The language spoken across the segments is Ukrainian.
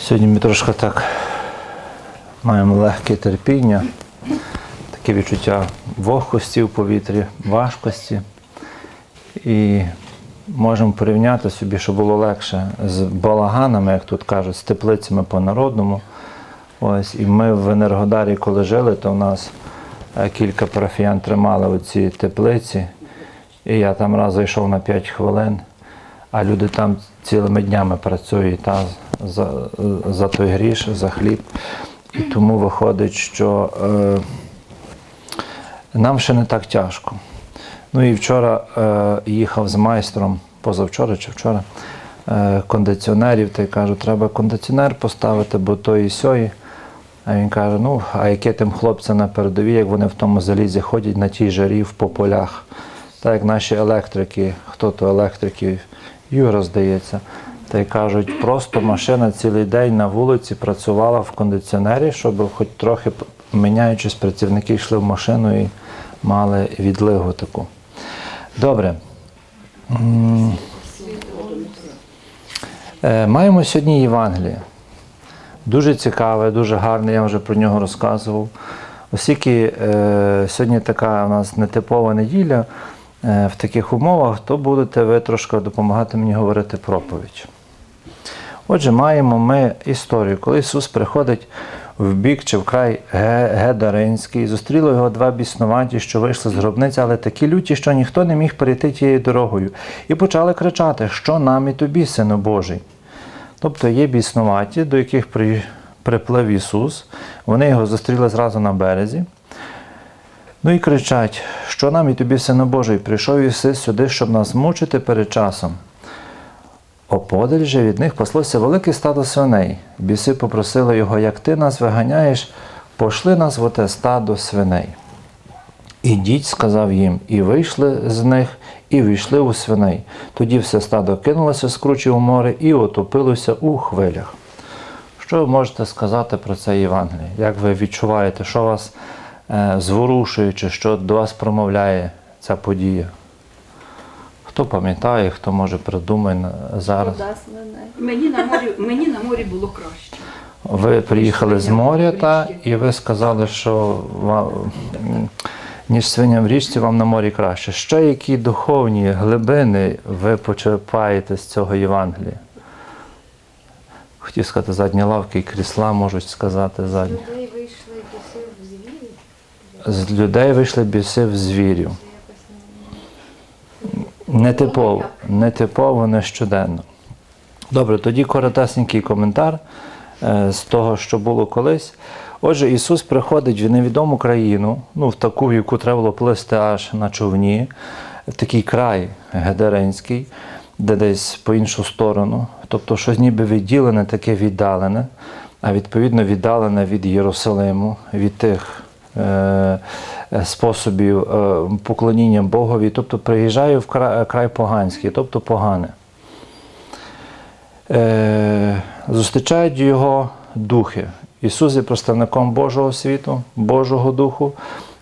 Сьогодні ми трошки так маємо легке терпіння, таке відчуття вогкості в повітрі, важкості. І можемо порівняти собі, щоб було легше з балаганами, як тут кажуть, з теплицями по-народному. Ось, і ми в Енергодарі, коли жили, то в нас е, кілька парафіян тримали оці теплиці. І я там раз зайшов на 5 хвилин, а люди там цілими днями працюють та, за, за той гріш, за хліб. І тому виходить, що е, нам ще не так тяжко. Ну і вчора е, їхав з майстром, позавчора чи вчора, е, кондиціонерів, та й кажу, треба кондиціонер поставити, бо то і сьої. А він каже: ну, а яке тим хлопцям на передовій, як вони в тому залізі ходять на тій жарі по полях. Так як наші електрики, хто то електрики, Юра, здається, та й кажуть, просто машина цілий день на вулиці працювала в кондиціонері, щоб хоч трохи міняючись, працівники йшли в машину і мали відлигу таку. Добре. Е, Маємо сьогодні Євангеліє. Дуже цікаве, дуже гарне, я вже про нього розказував. Оскільки е, сьогодні така у нас нетипова неділя, в таких умовах, то будете ви трошки допомагати мені говорити проповідь. Отже, маємо ми історію, коли Ісус приходить в бік чи в край Гедаринський, зустріли його два біснуваті, що вийшли з гробниці, але такі люті, що ніхто не міг перейти тією дорогою, і почали кричати, що нам і тобі, сину Божий. Тобто є біснуваті, до яких приплив Ісус, вони його зустріли зразу на березі. Ну і кричать, що нам і тобі, сину Божий, прийшов Іси сюди, щоб нас мучити перед часом. Оподаль же від них паслося велике стадо свиней. Біси попросили його, як ти нас виганяєш, пошли нас в оте стадо свиней. Ідіть, сказав їм, і вийшли з них, і війшли у свиней. Тоді все стадо кинулося з кручі у море і отопилося у хвилях. Що ви можете сказати про це Євангеліє? Як ви відчуваєте, що вас е, зворушує, чи що до вас промовляє ця подія? Хто пам'ятає, хто може придумає зараз? Мені на морі, мені на морі було краще. Ви приїхали з моря та, і ви сказали, що ва- м, ніж свиня в річці, вам на морі краще. Ще які духовні глибини ви почерпаєте з цього Євангелія? Хотів сказати, задні лавки і крісла можуть сказати задні. Людей вийшли. З людей вийшли біси в звірів. Нетипово, нетипово, не щоденно. Добре, тоді коротесенький коментар е, з того, що було колись. Отже, Ісус приходить в невідому країну, ну, в таку, яку треба було плисти аж на човні, в такий край Гедеринський, де десь по іншу сторону. Тобто щось ніби відділене, таке віддалене, а відповідно віддалене від Єрусалиму, від тих способів е, поклоніння Богові. Тобто приїжджає в край, поганський, тобто погане. Е, зустрічають його духи. Ісус є представником Божого світу, Божого Духу.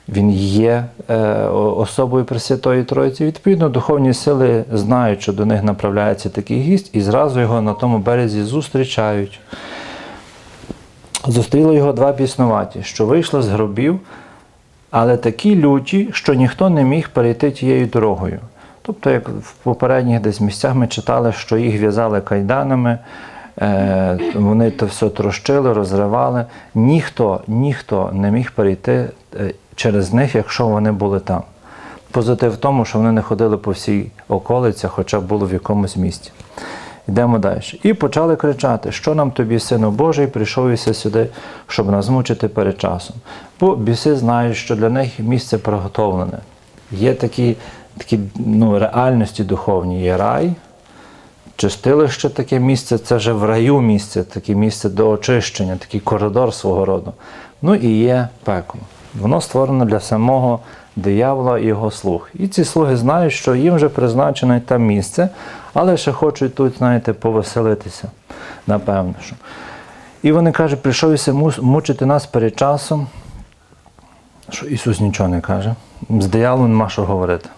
Він є е, особою Пресвятої Троїці. Відповідно, духовні сили знають, що до них направляється такий гість, і зразу його на тому березі зустрічають. Зустріли його два біснуваті, що вийшли з гробів, але такі люті, що ніхто не міг перейти тією дорогою. Тобто, як в попередніх десь місцях ми читали, що їх в'язали кайданами, е, вони то все трощили, розривали. Ніхто, ніхто не міг перейти е, через них, якщо вони були там. Позитив в тому, що вони не ходили по всій околиці, хоча б були в якомусь місті. Йдемо далі. І почали кричати, що нам тобі, сину Божий, прийшов іси сюди, щоб нас мучити перед часом. Бо біси знають, що для них місце приготовлене. Є такі, такі ну, реальності духовні. Є рай, чистилище таке місце, це вже в раю місце, таке місце до очищення, такий коридор свого роду. Ну і є пекло. Воно створено для самого диявола і його слуг. І ці слуги знають, що їм вже призначено там місце, але ще хочуть тут, знаєте, повеселитися, напевно. що. І вони кажуть, прийшов Ісус мучити нас перед часом. Що Ісус нічого не каже. З дияволом нема що говорити.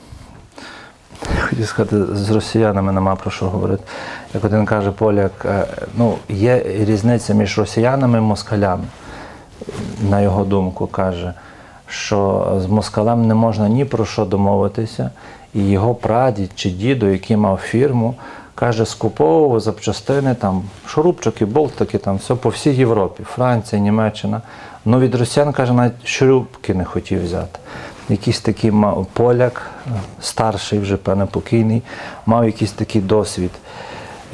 хотів сказати, з росіянами нема про що говорити. Як один каже поляк, е, ну, є різниця між росіянами і москалями. На його думку, каже, що з москалем не можна ні про що домовитися, і його прадід чи дідо, який мав фірму, каже, скуповував запчастини, там, шурупчики, болтики, там, все по всій Європі, Франція, Німеччина. Ну від росіян, каже, навіть шурупки не хотів взяти. Якийсь такий мав поляк, е, старший, вже певне покійний, мав якийсь такий досвід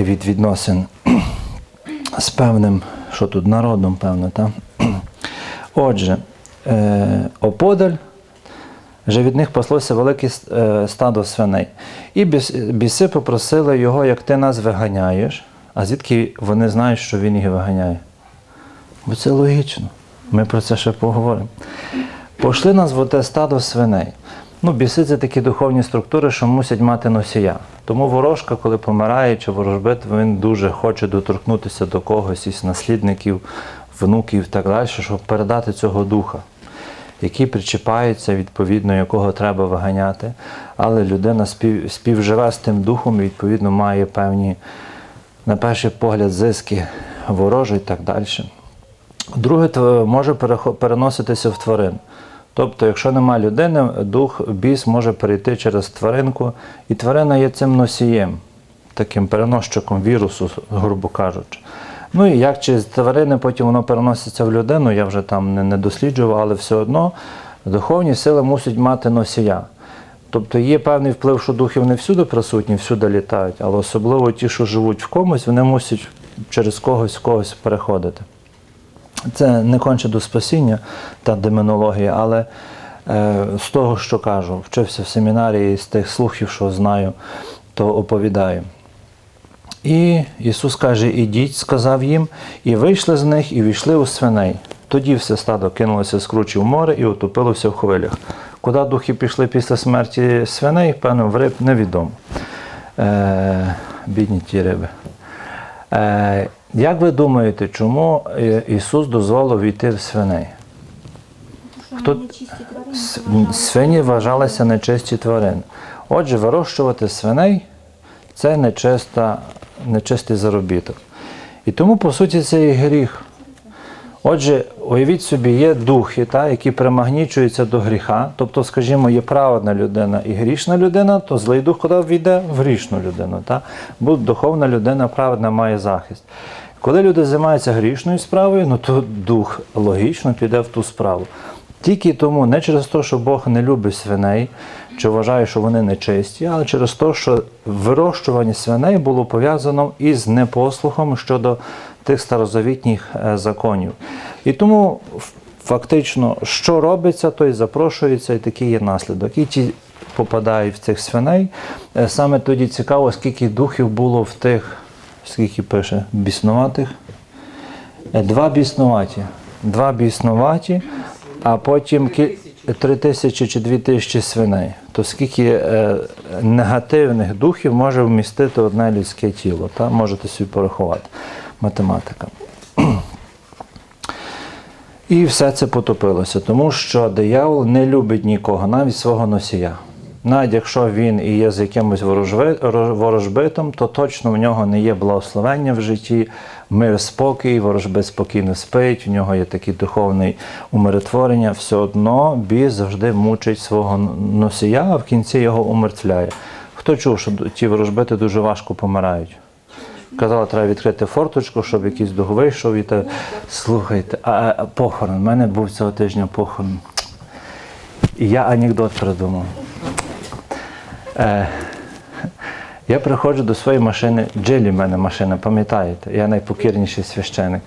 від відносин з певним, що тут, народом, певно, так? Отже, оподаль вже від них паслося велике е, стадо свиней. І біси попросили його, як ти нас виганяєш, а звідки вони знають, що він їх виганяє? Бо це логічно. Ми про це ще поговоримо. Пошли нас в оте стадо свиней. Ну, біси це такі духовні структури, що мусять мати носія. Тому ворожка, коли помирає чи ворожбит, він дуже хоче доторкнутися до когось із наслідників, внуків і так далі, щоб передати цього духа, який причіпається, відповідно, якого треба виганяти. Але людина спів, співживе з тим духом відповідно, має певні, на перший погляд, зиски ворожі і так далі. Друге, може переноситися в тварин. Тобто, якщо нема людини, дух біс може перейти через тваринку, і тварина є цим носієм, таким переносчиком вірусу, грубо кажучи. Ну і як через тварини потім воно переноситься в людину, я вже там не, не досліджував, але все одно духовні сили мусять мати носія. Тобто є певний вплив, що духи не всюди присутні, всюди літають, але особливо ті, що живуть в комусь, вони мусять через когось в когось переходити. Це не конче до спасіння та демонологія, але е, з того, що кажу, вчився в семінарії, з тих слухів, що знаю, то оповідаю. І Ісус каже: ідіть, сказав їм, і вийшли з них, і війшли у свиней. Тоді все стадо кинулося з кручі в море і утопилося в хвилях. Куди духи пішли після смерті свиней, певно, в риб невідомо. Е, бідні ті риби. Е, як ви думаєте, чому е, Ісус дозволив війти в свиней? Хто- Свині вважалися нечисті тварини. Отже, вирощувати свиней це нечиста, нечистий заробіток. І тому, по суті, це і гріх. Отже, уявіть собі, є духи, та, які примагнічуються до гріха. Тобто, скажімо, є праведна людина і грішна людина, то злий дух куди війде в грішну людину. Та? Бо духовна людина праведна має захист. Коли люди займаються грішною справою, ну то дух логічно піде в ту справу. Тільки тому, не через те, що Бог не любить свиней, чи вважає, що вони нечисті, але через те, що вирощування свиней було пов'язано із непослухом щодо тих старозавітніх е, законів. І тому фактично, що робиться, то й запрошується, і такий є наслідок. І ті попадають в цих свиней. Е, Саме тоді цікаво, скільки духів було в тих, скільки пише, біснуватих. Е, Два біснуваті. Два біснуваті, а потім три тисячі чи дві тисячі свиней. То скільки е, негативних духів може вмістити одне людське тіло? Та? Можете собі порахувати. Математика. І все це потопилося, тому що диявол не любить нікого, навіть свого носія. Навіть якщо він і є з якимось ворожбитом, то точно в нього не є благословення в житті, мир, спокій, ворожбит спокійно спить, в нього є такий духовний умиротворення. Все одно біс завжди мучить свого носія, а в кінці його умертвляє. Хто чув, що ті ворожбити дуже важко помирають? Казала, треба відкрити форточку, щоб якийсь дух вийшов і та слухайте, а, похорон. У мене був цього тижня похорон. І я анекдот придумав. Е, я приходжу до своєї машини, джилі в мене машина, пам'ятаєте, я найпокірніший священик.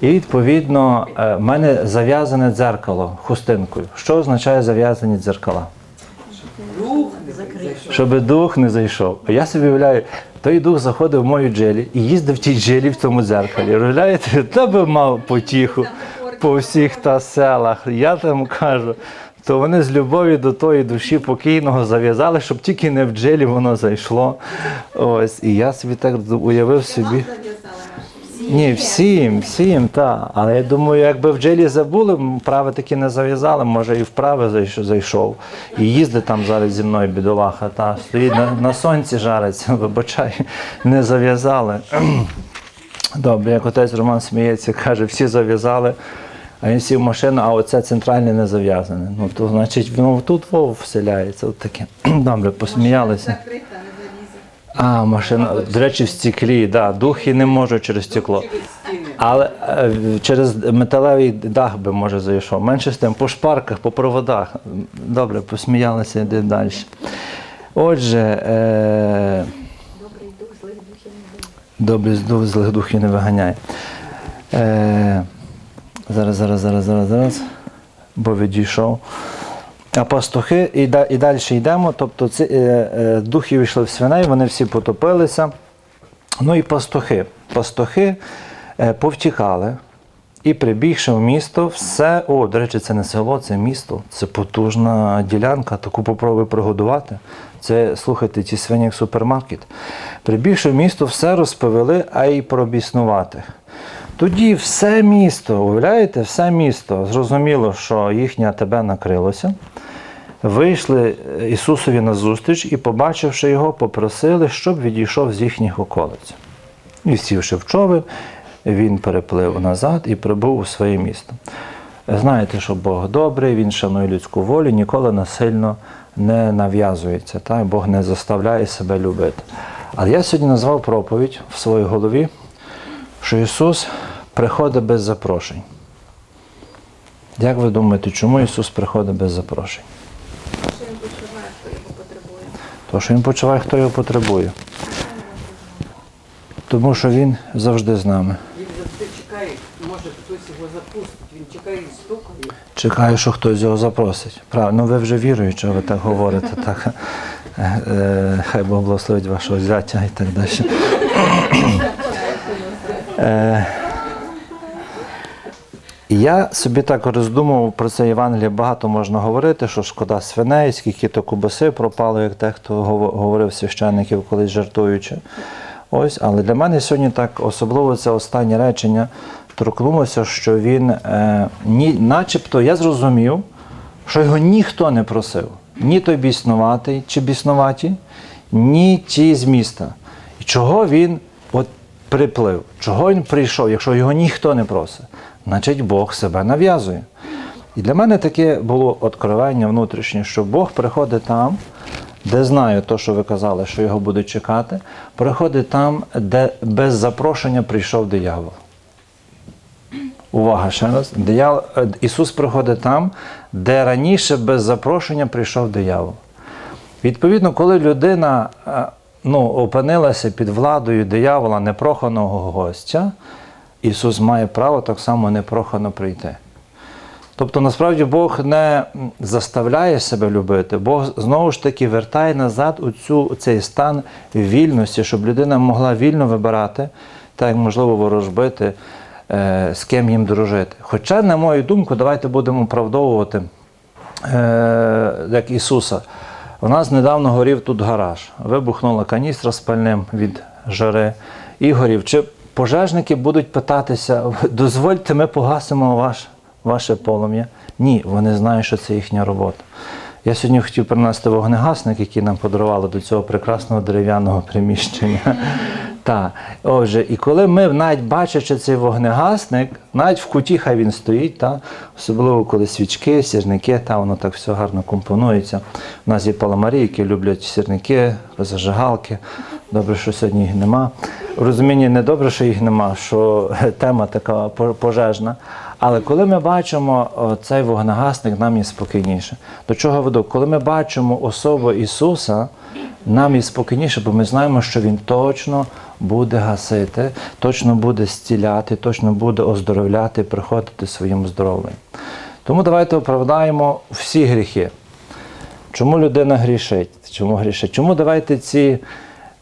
І відповідно е, в мене зав'язане дзеркало хустинкою. Що означає зав'язані дзеркала? Щоб дух не зайшов. А Я собі уявляю, той дух заходив в мою джилі і їздив в тій джилі в тому дзеркалі. Уявляєте, та би мав потіху по всіх та селах. Я там кажу, то вони з любові до тої душі покійного зав'язали, щоб тільки не в джилі воно зайшло. Ось, і я собі так уявив собі. Ні, всім, всім, так. Але я думаю, якби в джилі забули, м, прави таки не зав'язали, може і вправи зайшов. І їздить там зараз зі мною бідолаха, та стоїть на, на сонці жариться, вибачай, не зав'язали. Добре, як отець Роман сміється, каже, всі зав'язали, а він сів в машину, а оце центральне не зав'язане. Ну, то значить, воно тут вов вселяється. От таке. Добре, посміялися. Закрита, не залізе. А, машина, до речі, в стеклі, да, духи не можуть через стекло. Але е, через металевий дах би може зайшов. Менше з тим, по шпарках, по проводах. Добре, посміялися, йде далі. Отже, е, Добрий дух, злих духів не буде. добрий дух злих духів не виганяє. Е, зараз, зараз, зараз, зараз, зараз. Бо відійшов. А пастухи, і, і далі йдемо. Тобто ці, е, е, духи війшли в свиней, вони всі потопилися. Ну і пастухи. Пастухи е, повтікали. І прибігши в місто, все, о, до речі, це не село, це місто, це потужна ділянка, таку попробуй пригодувати. Це, слухайте, ці свині як супермаркет. Прибігши в місто, все розповіли, а й про біснуватих. Тоді все місто, уявляєте, все місто зрозуміло, що їхнє тебе накрилося. Вийшли Ісусові на зустріч і, побачивши його, попросили, щоб відійшов з їхніх околиць. І сівши в човен, він переплив назад і прибув у своє місто. Знаєте, що Бог добрий, Він шанує людську волю, ніколи насильно не нав'язується. Так? Бог не заставляє себе любити. Але я сьогодні назвав проповідь в своїй голові, що Ісус приходить без запрошень. Як ви думаєте, чому Ісус приходить без запрошень? Що він почуває, хто його потребує. Тому що Він почуває, хто його потребує. Тому що Він завжди з нами. Він завжди чекає, може хтось його запустить. Він чекає і стукає. Чекаю, що хтось його запросить. Правильно, ну ви вже віруючи, ви так говорите. Так. Е, е, Хай Бог благословить вашого зятя і так далі. Е, Я собі так роздумував про це Євангеліє, багато можна говорити, що шкода свиней, скільки то кубаси пропало, як дехто гово- говорив священників колись жартуючи. Ось, але для мене сьогодні так особливо це останнє речення торкнулося, що він, е, ні, начебто, я зрозумів, що його ніхто не просив. Ні той біснуватий чи біснуваті, ні ті з міста. І чого він приплив? Чого він прийшов, якщо його ніхто не просить? Значить, Бог себе нав'язує. І для мене таке було откровення внутрішнє, що Бог приходить там, де знає то, що ви казали, що його будуть чекати, приходить там, де без запрошення прийшов диявол. Увага ще раз. Диявол, е, Ісус приходить там, де раніше без запрошення прийшов диявол. Відповідно, коли людина е, ну, опинилася під владою диявола непроханого гостя, Ісус має право так само непрохано прийти. Тобто, насправді Бог не заставляє себе любити, Бог знову ж таки вертає назад у цю, цей стан вільності, щоб людина могла вільно вибирати, так як можливо ворожбити, е, з ким їм дружити. Хоча, на мою думку, давайте будемо оправдовувати е, як Ісуса. У нас недавно горів тут гараж. Вибухнула каністра з пальним від жари і горів. Чи пожежники будуть питатися, дозвольте, ми погасимо ваш, ваше полум'я? Ні, вони знають, що це їхня робота. Я сьогодні хотів принести вогнегасник, який нам подарували до цього прекрасного дерев'яного приміщення. Так, отже, і коли ми навіть бачачи цей вогнегасник, навіть в куті хай він стоїть, та, особливо коли свічки, сірники, та воно так все гарно компонується. У нас є паламарі, які люблять сірники, зажигалки. Добре, що сьогодні їх нема. Розуміння не добре, що їх нема, що тема така по- пожежна. Але коли ми бачимо цей вогнегасник, нам є спокійніше. До чого веду? Коли ми бачимо особу Ісуса, нам є спокійніше, бо ми знаємо, що Він точно буде гасити, точно буде зціляти, точно буде оздоровляти, приходити своїм здоров'ям. Тому давайте оправдаємо всі гріхи. Чому людина грішить? Чому грішить? Чому давайте ці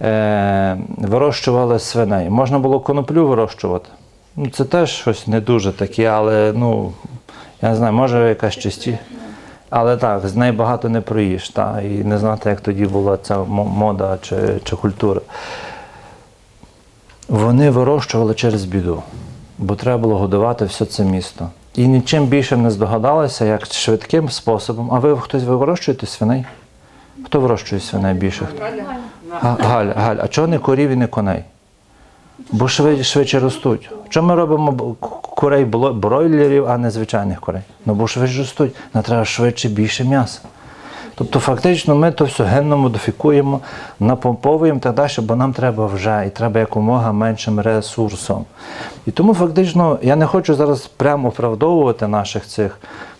е, вирощували свиней? Можна було коноплю вирощувати. Ну, це теж щось не дуже таке, але ну, я не знаю, може якась чисті. Але так, з неї багато не проїш, та, і не знати, як тоді була ця мода чи, чи культура. вони вирощували через біду, бо треба було годувати все це місто. І нічим більше не здогадалися, як швидким способом. А ви хтось ви вирощуєте свиней? Хто вирощує свиней більше? Га- Галь, Галь, а чого не корів і не коней? Бо швидше, швидше ростуть. Чому ми робимо курей бройлерів, а не звичайних курей? Ну бо швидше ростуть. Нам треба швидше більше м'яса. Тобто, фактично, ми то все генно модифікуємо, напомповуємо так далі, бо нам треба вже і треба якомога меншим ресурсом. І тому фактично я не хочу зараз прямо оправдовувати наших цих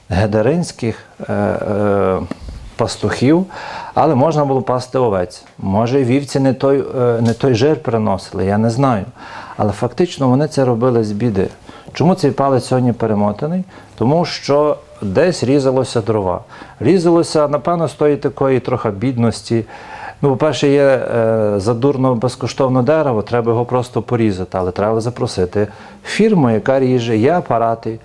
гедаринських е, е, пастухів, але можна було пасти овець. Може, і вівці не той, е, не той жир приносили, я не знаю. Але фактично вони це робили з біди. Чому цей палець сьогодні перемотаний? Тому що десь різалося дрова. Різалося, напевно, з тої такої трохи бідності. Ну, по-перше, є е, задурно безкоштовне дерево, треба його просто порізати, але треба запросити фірму, яка ріже, є апарати.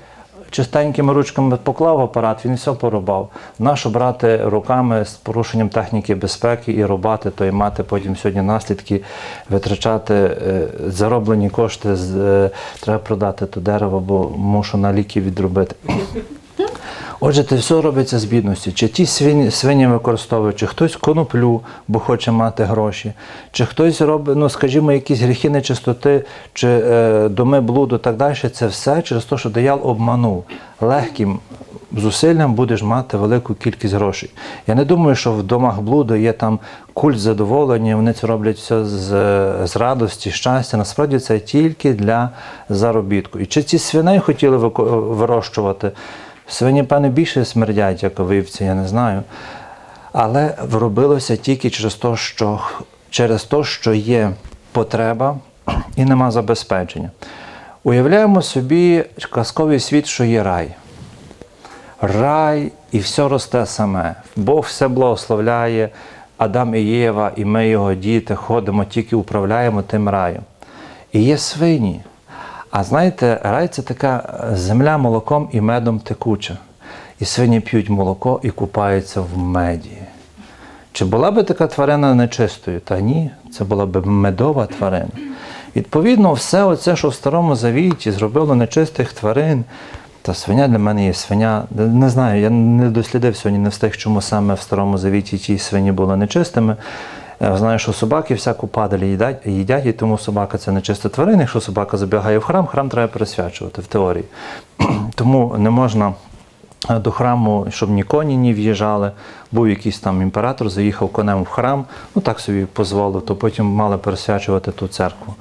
Чистенькими ручками поклав апарат, він все порубав. Нащо брати руками з порушенням техніки безпеки і рубати, то і мати потім сьогодні наслідки, витрачати е, зароблені кошти, з, е, треба продати то дерево, бо мушу на ліки відробити. Отже, це все робиться з бідності. Чи ті свині, свині використовують, чи хтось коноплю, бо хоче мати гроші, чи хтось робить, ну скажімо, якісь гріхи нечистоти, чи е, доми блуду, так далі. Це все через те, що диявол обманув. Легким зусиллям будеш мати велику кількість грошей. Я не думаю, що в домах блуду є там культ задоволення, вони це роблять все з, з радості, щастя. Насправді це тільки для заробітку. І чи ці свиней хотіли вирощувати? Свині, певне, більше смердять, як вивці, я не знаю. Але робилося тільки через те, що, через те, що є потреба і нема забезпечення. Уявляємо собі казковий світ, що є рай. Рай і все росте саме. Бог все благословляє, Адам і Єва, і ми, його діти, ходимо, тільки управляємо тим раєм. І є свині. А знаєте, рай це така земля молоком і медом текуча. І свині п'ють молоко і купаються в меді. Чи була би така тварина нечистою? Та ні, це була б медова тварина. Відповідно, все оце, що в Старому Завіті зробило нечистих тварин, та свиня для мене є свиня. Не знаю, я не дослідив сьогодні, не встиг, чому саме в Старому Завіті ті свині були нечистими. Я знаю, що собаки всяку падаль їдять, їдять, і тому собака це нечиста тварина. Якщо собака забігає в храм, храм треба пересвячувати в теорії. тому не можна е, до храму, щоб ні коні не в'їжджали. Був якийсь там імператор, заїхав конем в храм, ну так собі дозволив, то потім мали пересвячувати ту церкву.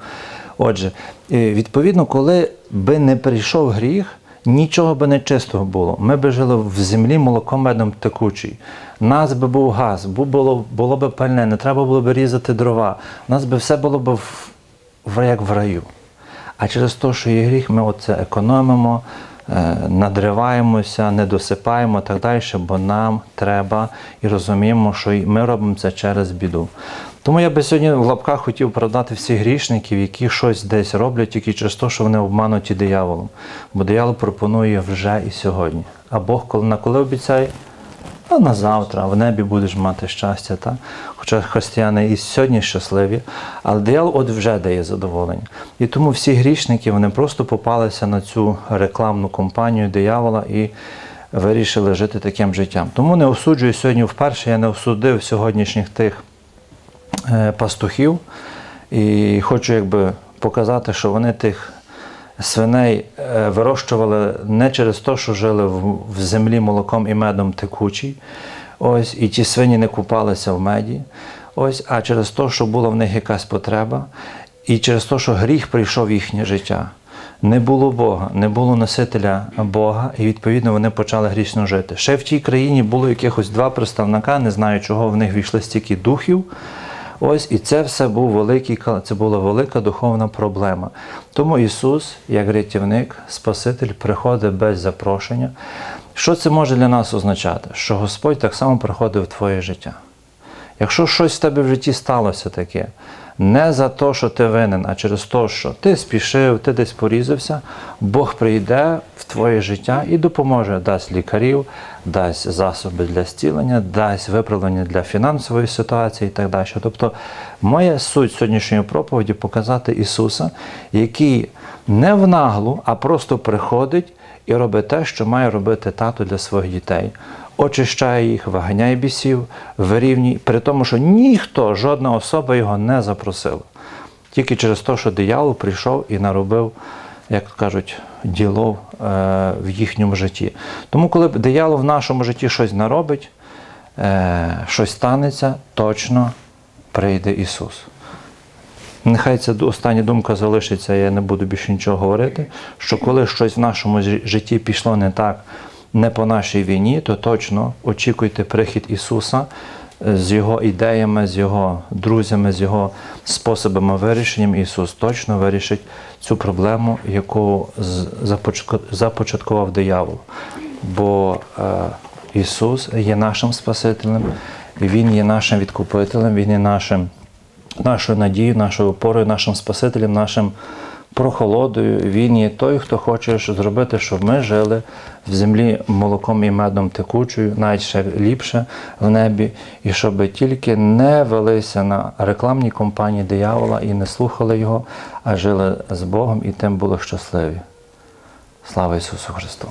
Отже, е, відповідно, коли би не прийшов гріх, нічого би не чистого було. Ми би жили в землі молоком медом текучий. Нас би був газ, було, було б пальне, не треба було б різати дрова. Нас би все було б в, як в раю. А через те, що є гріх, ми оце економимо, е, надриваємося, не досипаємо так далі, бо нам треба і розуміємо, що ми робимо це через біду. Тому я би сьогодні в лапках хотів продати всіх грішників, які щось десь роблять тільки через те, що вони обмануті дияволом. Бо диявол пропонує вже і сьогодні. А Бог коли на коли обіцяє? А на завтра, в небі будеш мати щастя. Так? Хоча християни і сьогодні щасливі, але диявол от вже дає задоволення. І тому всі грішники вони просто попалися на цю рекламну кампанію диявола і вирішили жити таким життям. Тому не осуджую сьогодні вперше, я не осудив сьогоднішніх тих пастухів і хочу якби показати, що вони тих свиней е, вирощували не через те, що жили в землі молоком і медом текучий. Ось, і ті свині не купалися в меді, ось, а через те, що була в них якась потреба, і через те, що гріх прийшов в їхнє життя. Не було Бога, не було носителя Бога, і відповідно вони почали грішно жити. Ще в тій країні було якихось два представника, не знаю, чого в них війшли стільки духів. Ось і це все був великий це була велика духовна проблема. Тому Ісус, як рятівник, Спаситель, приходить без запрошення. Що це може для нас означати? Що Господь так само приходив в твоє життя. Якщо щось в тебе в житті сталося таке, не за те, що ти винен, а через те, що ти спішив, ти десь порізався, Бог прийде в твоє життя і допоможе, дасть лікарів, дасть засоби для зцілення, дасть виправлення для фінансової ситуації і так далі. Тобто, моя суть сьогоднішньої проповіді показати Ісуса, який не в наглу, а просто приходить і робить те, що має робити тато для своїх дітей. Очищає їх, виганяє бісів, вирівнює, при тому, що ніхто, жодна особа його не запросила. Тільки через те, що диявол прийшов і наробив, як кажуть, ділов е, в їхньому житті. Тому, коли диявол в нашому житті щось наробить, е, щось станеться, точно прийде Ісус. Нехай ця остання думка залишиться, я не буду більше нічого говорити. Що коли щось в нашому житті пішло не так, не по нашій війні, то точно очікуйте прихід Ісуса е, з Його ідеями, з Його друзями, з Його способами вирішенням. Ісус точно вирішить цю проблему, яку започаткував диявол. Бо е, Ісус є нашим Спасителем, Він є нашим відкупителем, Він є нашим нашою надією, нашою опорою, нашим Спасителем, нашим прохолодою. Він є той, хто хоче зробити, щоб ми жили в землі молоком і медом текучою, навіть ще ліпше в небі, і щоб тільки не велися на рекламні компанії диявола і не слухали його, а жили з Богом і тим були щасливі. Слава Ісусу Христу!